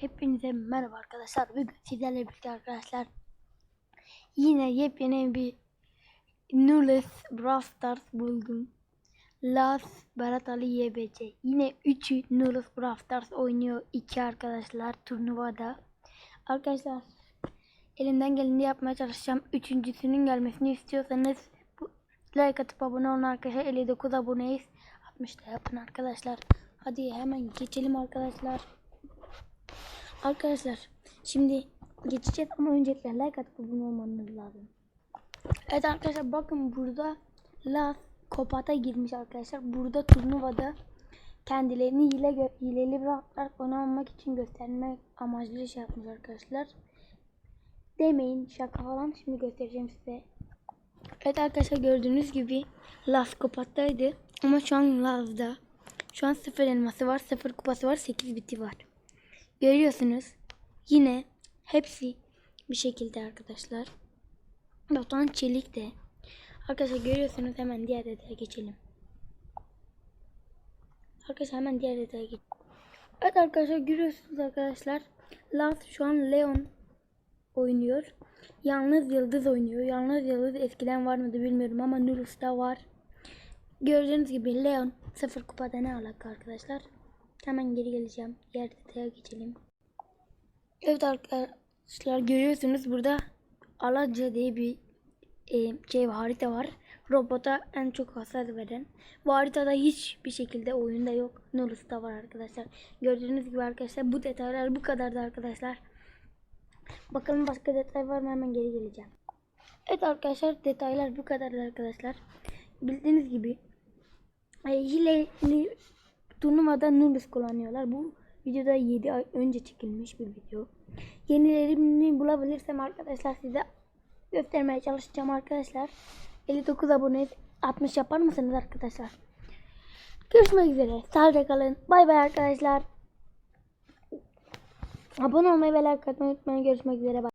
Hepinize merhaba arkadaşlar. Bugün sizlerle birlikte arkadaşlar yine yepyeni bir Nules Brawl Stars buldum. Las Berat Ali YBC. Yine 3'ü Nules Brawl Stars oynuyor. 2 arkadaşlar turnuvada. Arkadaşlar elimden geleni yapmaya çalışacağım. Üçüncüsünün gelmesini istiyorsanız like atıp abone olun arkadaşlar. 59 aboneyiz. 60 da yapın arkadaşlar. Hadi hemen geçelim arkadaşlar. Arkadaşlar şimdi geçeceğiz ama öncelikle like atıp abone olmanız lazım. Evet arkadaşlar bakın burada Las Kopat'a girmiş arkadaşlar. Burada turnuvada kendilerini hile hileli bıraktılar oynamamak için göstermek amaçlı şey yapmış arkadaşlar. Demeyin şaka falan şimdi göstereceğim size. Evet arkadaşlar gördüğünüz gibi Las Kopat'taydı ama şu an Las'da. Şu an sıfır elması var, sıfır kupası var, 8 biti var. Görüyorsunuz. Yine hepsi bir şekilde arkadaşlar. Batuhan Çelik de. Arkadaşlar görüyorsunuz hemen diğer detaya geçelim. Arkadaşlar hemen diğer detaya geçelim. Evet arkadaşlar görüyorsunuz arkadaşlar. Laz şu an Leon oynuyor. Yalnız Yıldız oynuyor. Yalnız Yıldız eskiden var mıydı bilmiyorum ama Nurus'ta var. Gördüğünüz gibi Leon sıfır kupada ne alaka arkadaşlar. Hemen geri geleceğim. Diğer detaya geçelim. Evet arkadaşlar görüyorsunuz burada Alaca diye bir e, şey harita var. Robota en çok hasar veren. Bu haritada hiçbir şekilde oyunda yok. Nulus'ta var arkadaşlar. Gördüğünüz gibi arkadaşlar bu detaylar bu kadardı arkadaşlar. Bakalım başka detay var mı hemen geri geleceğim. Evet arkadaşlar detaylar bu kadardı arkadaşlar. Bildiğiniz gibi e, hileli turnuvada Nulus kullanıyorlar. Bu videoda 7 ay önce çekilmiş bir video. Yenilerini bulabilirsem arkadaşlar size göstermeye çalışacağım arkadaşlar. 59 abone 60 yapar mısınız arkadaşlar? Görüşmek üzere. Sağlıcakla kalın. Bay bay arkadaşlar. Abone olmayı ve like atmayı unutmayın. Görüşmek üzere. Bye.